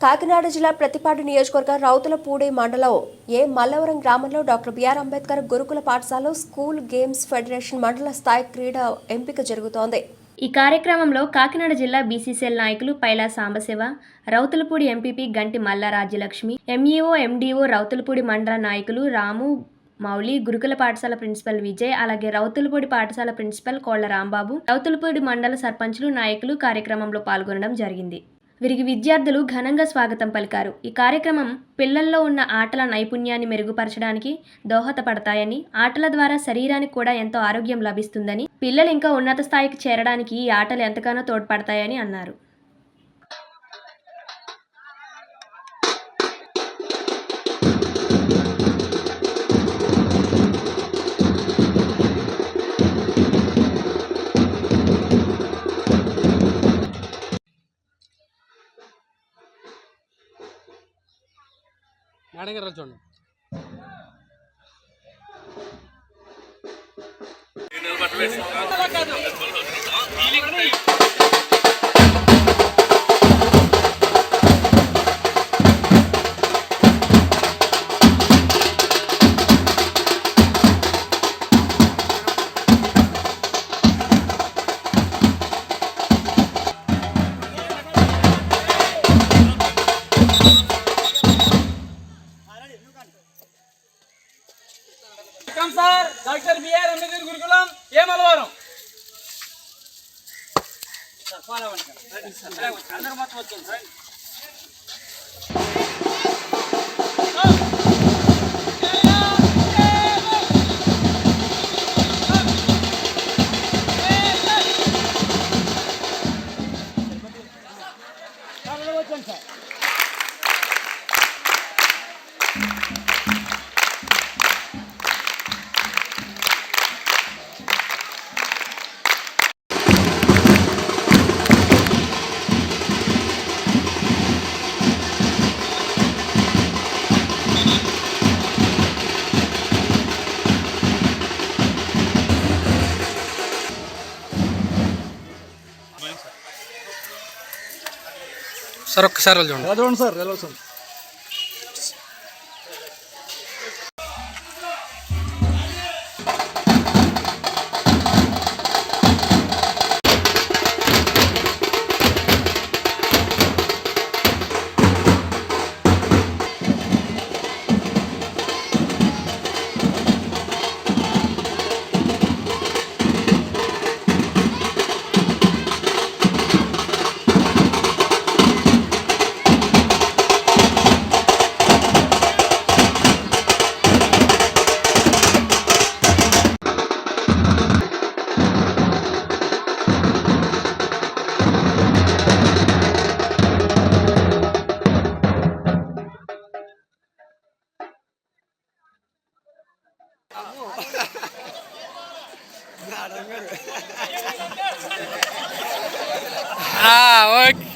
కాకినాడ జిల్లా ప్రతిపాడు నియోజకవర్గ రౌతులపూడి మండలం ఏ మల్లవరం గ్రామంలో డాక్టర్ బిఆర్ అంబేద్కర్ గురుకుల పాఠశాలలో స్కూల్ గేమ్స్ ఫెడరేషన్ మండల స్థాయి క్రీడా ఎంపిక జరుగుతోంది. ఈ కార్యక్రమంలో కాకినాడ జిల్లా బీసీసీఎల్ నాయకులు పైలా సాంబశివ రౌతులపూడి ఎంపీపీ గంటి మల్లా రాజ్యలక్ష్మి ఎంఈఓ ఎండీఓ రౌతులపూడి మండల నాయకులు రాము మౌలి గురుకుల పాఠశాల ప్రిన్సిపల్ విజయ్ అలాగే రౌతులపూడి పాఠశాల ప్రిన్సిపల్ కోళ్ళ రాంబాబు రౌతులపూడి మండల సర్పంచులు నాయకులు కార్యక్రమంలో పాల్గొనడం జరిగింది. వీరికి విద్యార్థులు ఘనంగా స్వాగతం పలికారు. ఈ కార్యక్రమం పిల్లల్లో ఉన్న ఆటల నైపుణ్యాన్ని మెరుగుపరచడానికి దోహదపడతాయని ఆటల ద్వారా శరీరానికి కూడా ఎంతో ఆరోగ్యం లభిస్తుందని పిల్లలు ఇంకా ఉన్నత స్థాయికి చేరడానికి ఈ ఆటలు ఎంతగానో తోడ్పడతాయని అన్నారు. మేడం గారు చూడండి welcome sir doctor BR Ambedkar Gurukulam Yemalavaram sir follow అవ్వండి సార్ అందరూ మొత్తం వచ్చాను సార్ సార్ ఒక్కసారి చూడండి. చూడండి సార్? ఎలా సార్ ఓకే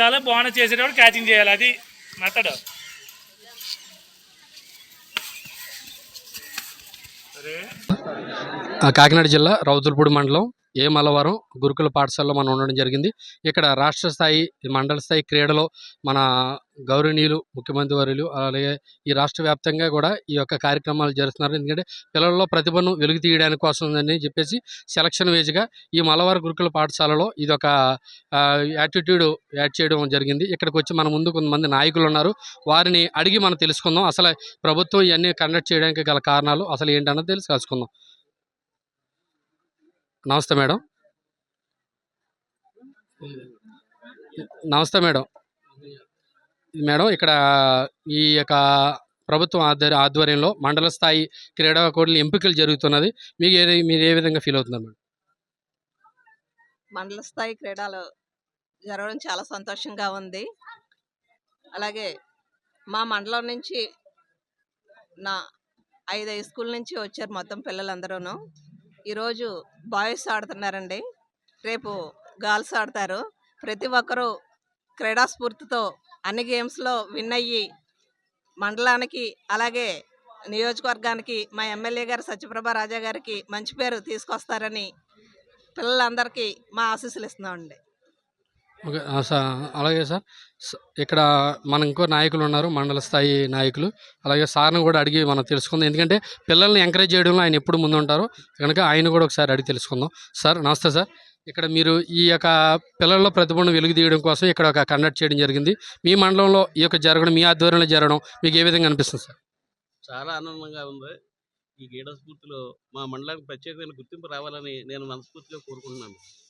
చాలా బాగున్నా చేసేటప్పుడు క్యాచింగ్ చేయాలి అది మెథడ్ కాకినాడ జిల్లా రౌతులపూడి మండలం ఏ మలవరం గురుకుల పాఠశాలలో మనం ఉండడం జరిగింది. ఇక్కడ రాష్ట్ర స్థాయి మండల స్థాయి క్రీడలో మన గౌరవనీయులు ముఖ్యమంత్రి వర్యులు అలాగే ఈ రాష్ట్ర వ్యాప్తంగా కూడా ఈ యొక్క కార్యక్రమాలు జరుస్తున్నారు. ఎందుకంటే పిల్లల్లో ప్రతిభను వెలుగు తీయడానికి కోసం అని చెప్పేసి సెలక్షన్ వేజ్గా ఈ మలవారు గురుకుల పాఠశాలలో ఇది ఒక యాటిట్యూడ్ యాడ్ చేయడం జరిగింది. ఇక్కడికి వచ్చి మన ముందు కొంతమంది నాయకులు ఉన్నారు. వారిని అడిగి మనం తెలుసుకుందాం. అసలు ప్రభుత్వం ఇవన్నీ కండక్ట్ చేయడానికి గల కారణాలు అసలు ఏంటన్నది తెలుసు కలుసుకుందాం నమస్తే మేడం. నమస్తే మేడం. మేడం ఇక్కడ ఈ యొక్క ప్రభుత్వం ఆధ్వర్య ఆధ్వర్యంలో మండల స్థాయి క్రీడాకోడులు ఎంపికలు జరుగుతున్నది. మీకు ఏ మీరు ఏ విధంగా ఫీల్ అవుతున్నారు మేడం? మండల స్థాయి క్రీడలు జరగడం చాలా సంతోషంగా ఉంది. అలాగే మా మండలం నుంచి నా ఐదు హై స్కూల్ నుంచి వచ్చారు మొత్తం పిల్లలందరూను. ఈరోజు బాయ్స్ ఆడుతున్నారండి. రేపు గర్ల్స్ ఆడతారు. ప్రతి ఒక్కరూ క్రీడాస్ఫూర్తితో అన్ని గేమ్స్లో విన్ అయ్యి మండలానికి అలాగే నియోజకవర్గానికి మా ఎమ్మెల్యే గారు సత్యప్రభ రాజా గారికి మంచి పేరు తీసుకొస్తారని పిల్లలందరికీ మా ఆశీస్సులు ఇస్తున్నామండి. ఓకే. సార్ అలాగే సార్. స- ఇక్కడ మన ఇంకో నాయకులు ఉన్నారు మండల స్థాయి నాయకులు. అలాగే సార్ని కూడా అడిగి మనం తెలుసుకుందాం. ఎందుకంటే పిల్లల్ని ఎంకరేజ్ చేయడంలో ఆయన ఎప్పుడు ముందు ఉంటారు. కనుక ఆయన కూడా ఒకసారి అడిగి తెలుసుకుందాం. సార్ నమస్తే సార్. ఇక్కడ మీరు ఈ యొక్క పిల్లల్లో ప్రతిభను వెలుగు తీయడం కోసం ఇక్కడ ఒక కండక్ట్ చేయడం జరిగింది. మీ మండలంలో ఈ యొక్క జరగడం మీ ఆధ్వర్యంలో జరగడం మీకు ఏ విధంగా అనిపిస్తుంది సార్? చాలా ఆనందంగా ఉంది. ఈ క్రీడా స్ఫూర్తిలో మా మండలానికి ప్రత్యేకమైన గుర్తింపు రావాలని నేను మనస్ఫూర్తిగా కోరుకుంటున్నాను.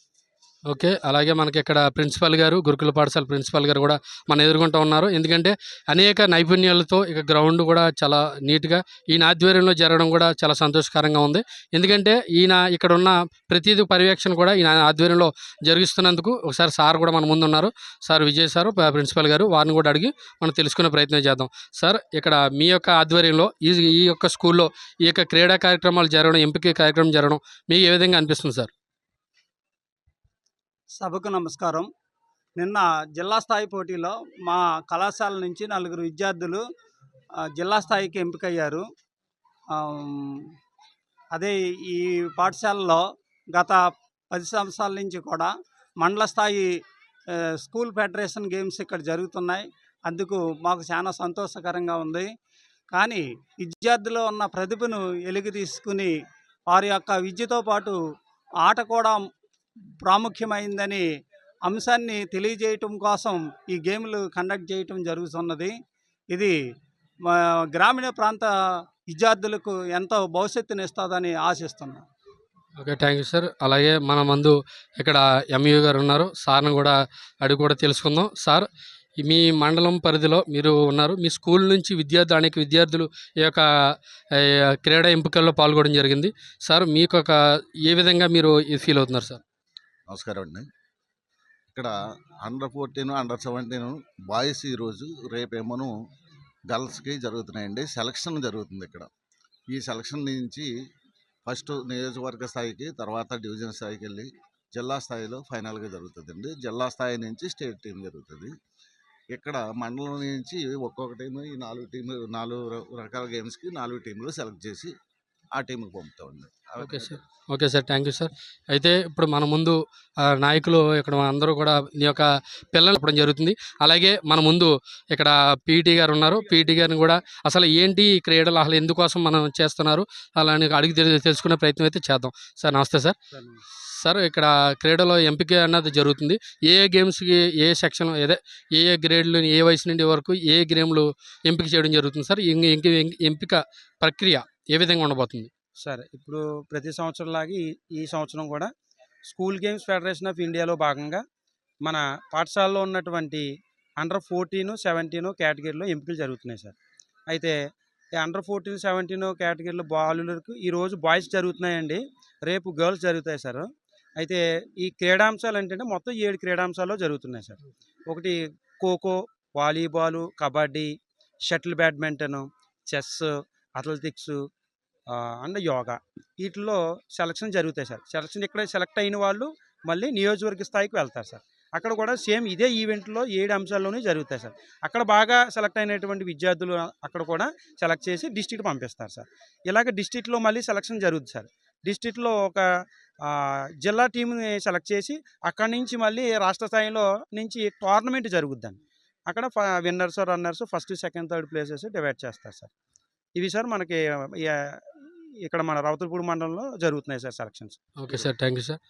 ఓకే. అలాగే మనకి ఇక్కడ ప్రిన్సిపల్ గారు గురుకుల పాఠశాల ప్రిన్సిపల్ గారు కూడా మన ఎదుర్కొంటూ ఉన్నారు. ఎందుకంటే అనేక నైపుణ్యాలతో ఇక గ్రౌండ్ కూడా చాలా నీట్గా ఈయన ఆధ్వర్యంలో జరగడం కూడా చాలా సంతోషకరంగా ఉంది. ఎందుకంటే ఈయన ఇక్కడ ఉన్న ప్రతిదీ పర్యవేక్షణ కూడా ఈయన ఆధ్వర్యంలో జరిగిస్తున్నందుకు ఒకసారి సార్ కూడా మన ముందు ఉన్నారు సార్ విజయ్ సార్ ప్రిన్సిపల్ గారు వారిని కూడా అడిగి మనం తెలుసుకునే ప్రయత్నం చేద్దాం. సార్ ఇక్కడ మీ యొక్క ఆధ్వర్యంలో ఈ ఈ యొక్క స్కూల్లో ఈ యొక్క క్రీడా కార్యక్రమాలు జరగడం ఎంపిక కార్యక్రమం జరగడం మీకు ఏ విధంగా అనిపిస్తుంది సార్? సభకు నమస్కారం. నిన్న జిల్లా స్థాయి పోటీలో మా కళాశాల నుంచి నలుగురు విద్యార్థులు జిల్లా స్థాయికి ఎంపికయ్యారు. అదే ఈ పాఠశాలలో గత పది సంవత్సరాల నుంచి కూడా మండల స్థాయి స్కూల్ ఫెడరేషన్ గేమ్స్ ఇక్కడ జరుగుతున్నాయి. అందుకు మాకు చాలా సంతోషకరంగా ఉంది. కానీ విద్యార్థులు ఉన్న ప్రతిభను వెలుగు తీసుకుని వారి యొక్క విద్యతో పాటు ఆట కూడా ప్రాముఖ్యమైందని అంశాన్ని తెలియజేయటం కోసం ఈ గేమ్లు కండక్ట్ చేయటం జరుగుతున్నది. ఇది మా గ్రామీణ ప్రాంత విద్యార్థులకు ఎంతో భవిష్యత్తుని ఇస్తుందని ఆశిస్తున్నాం. Okay thank you sir. అలాగే మన ముందు ఇక్కడ ఎంయూ గారు ఉన్నారు. సార్ని కూడా అడిగి కూడా తెలుసుకుందాం. సార్ మీ మండలం పరిధిలో మీరు ఉన్నారు. మీ స్కూల్ నుంచి విద్యార్థులు అనేక విద్యార్థులు ఈ యొక్క క్రీడా ఎంపికల్లో పాల్గొనడం జరిగింది. సార్ మీకు ఒక ఏ విధంగా మీరు ఫీల్ అవుతున్నారు సార్? నమస్కారం అండి. ఇక్కడ under fourteen under seventeen boys ఈరోజు రేపేమోను గర్ల్స్కి జరుగుతున్నాయండి. సెలక్షన్ జరుగుతుంది ఇక్కడ. ఈ సెలక్షన్ నుంచి ఫస్ట్ నియోజకవర్గ స్థాయికి తర్వాత డివిజన్ స్థాయికి వెళ్ళి జిల్లా స్థాయిలో ఫైనల్గా జరుగుతుందండి. జిల్లా స్థాయి నుంచి స్టేట్ టీం జరుగుతుంది. ఇక్కడ మండలం నుంచి ఒక్కొక్క టీం ఈ నాలుగు టీంలు నాలుగు రకాల గేమ్స్కి నాలుగు టీంలు సెలెక్ట్ చేసి ఆ టీంకి పంపుతామండి okay sir. Okay sir. Thank you sir. అయితే ఇప్పుడు మన ముందు నాయకులు ఇక్కడ అందరూ కూడా ఈ యొక్క పిల్లలు చెప్పడం జరుగుతుంది. అలాగే మన ముందు ఇక్కడ పీటీ గారు ఉన్నారు. పీటీ గారిని కూడా అసలు ఏంటి ఈ క్రీడలు? అసలు ఎందుకోసం మనం చేస్తున్నారు? అలా అని అడిగి తెలు- తెలుసుకునే ప్రయత్నం అయితే చేద్దాం. సార్ నమస్తే సార్. సార్ ఇక్కడ క్రీడలో ఎంపిక అన్నది జరుగుతుంది. ఏ ఏ గేమ్స్కి ఏ సెక్షన్ ఏదే ఏ ఏ గ్రేడ్లు ఏ వయసు నుండి వరకు ఏ గేమ్లు ఎంపిక చేయడం జరుగుతుంది సార్? ఎంపిక ప్రక్రియ ఏ విధంగా ఉండబోతుంది? సరే ఇప్పుడు ప్రతి సంవత్సరంలాగా ఈ ఈ సంవత్సరం కూడా స్కూల్ గేమ్స్ ఫెడరేషన్ ఆఫ్ ఇండియాలో భాగంగా మన పాఠశాలలో ఉన్నటువంటి అండర్ ఫోర్టీన్ సెవెంటీన్ కేటగిరీలో ఎంపికలు జరుగుతున్నాయి సార్. అయితే అండర్ ఫోర్టీన్ సెవెంటీన్ కేటగిరీలో బాలులకు ఈరోజు బాయ్స్ జరుగుతున్నాయండి రేపు గర్ల్స్ జరుగుతాయి సార్. అయితే ఈ క్రీడాంశాలు ఏంటంటే మొత్తం ఏడు క్రీడాంశాల్లో జరుగుతున్నాయి సార్. ఒకటి kho kho volleyball kabaddi shuttle badminton chess athletics and yoga. వీటిల్లో సెలక్షన్ జరుగుతాయి సార్. సెలక్షన్ ఇక్కడ సెలెక్ట్ అయిన వాళ్ళు మళ్ళీ నియోజకవర్గ స్థాయికి వెళ్తారు సార్. అక్కడ కూడా సేమ్ ఇదే ఈవెంట్లో ఏడు అంశాల్లోనే జరుగుతాయి సార్. అక్కడ బాగా సెలెక్ట్ అయినటువంటి విద్యార్థులు అక్కడ కూడా సెలెక్ట్ చేసి డిస్టిక్ పంపిస్తారు సార్. ఇలాగ డిస్టిక్లో మళ్ళీ సెలక్షన్ జరుగుతుంది సార్. డిస్టిక్లో ఒక జిల్లా టీంని సెలెక్ట్ చేసి అక్కడి నుంచి మళ్ళీ రాష్ట్ర స్థాయిలో నుంచి టోర్నమెంట్ జరుగుద్దండి. అక్కడ winners runners first second third places divide చేస్తారు సార్. ఇవి సార్ మనకి ఇక్కడ మన రౌతులపూడి మండలంలో జరుగుతున్నాయి sir selections. Okay sir. Thank you sir.